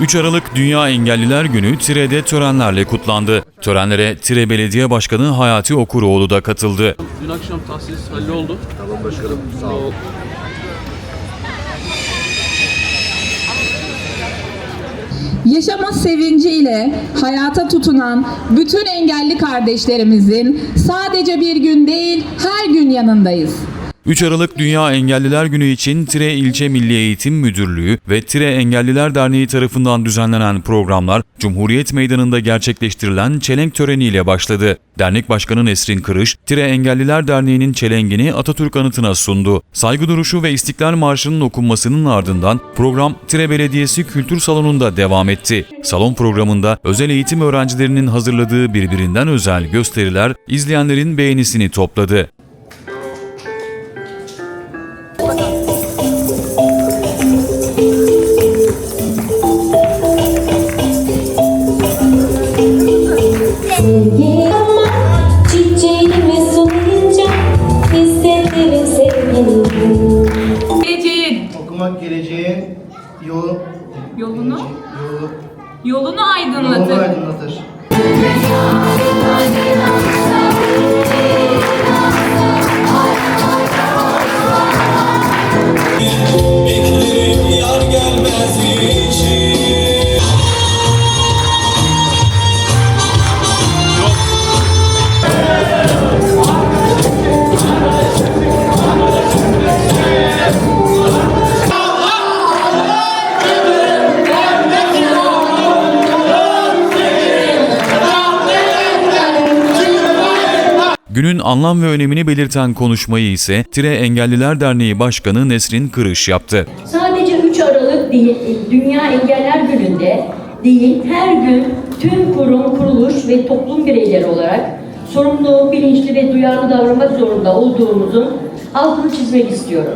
3 Aralık Dünya Engelliler Günü Tire'de törenlerle kutlandı. Törenlere Tire Belediye Başkanı Hayati Okuroğlu da katıldı. Dün akşam tahsis halloldu. Tamam başkanım sağ ol. Yaşama sevinciyle hayata tutunan bütün engelli kardeşlerimizin sadece bir gün değil her gün yanındayız. 3 Aralık Dünya Engelliler Günü için Tire İlçe Milli Eğitim Müdürlüğü ve Tire Engelliler Derneği tarafından düzenlenen programlar Cumhuriyet Meydanı'nda gerçekleştirilen çelenk töreniyle başladı. Dernek Başkanı Nesrin Kırış, Tire Engelliler Derneği'nin çelengini Atatürk anıtına sundu. Saygı duruşu ve İstiklal Marşı'nın okunmasının ardından program Tire Belediyesi Kültür Salonu'nda devam etti. Salon programında özel eğitim öğrencilerinin hazırladığı birbirinden özel gösteriler izleyenlerin beğenisini topladı. Geleceğin yolu Yolunu? yolu yolunu yolunu aydınlatır. aydınlatır. Günün anlam ve önemini belirten konuşmayı ise Tire Engelliler Derneği Başkanı Nesrin Kırış yaptı. Sadece 3 Aralık değil, Dünya Engeller Günü'nde değil, her gün tüm kurum, kuruluş ve toplum bireyleri olarak sorumlu, bilinçli ve duyarlı davranmak zorunda olduğumuzun altını çizmek istiyorum.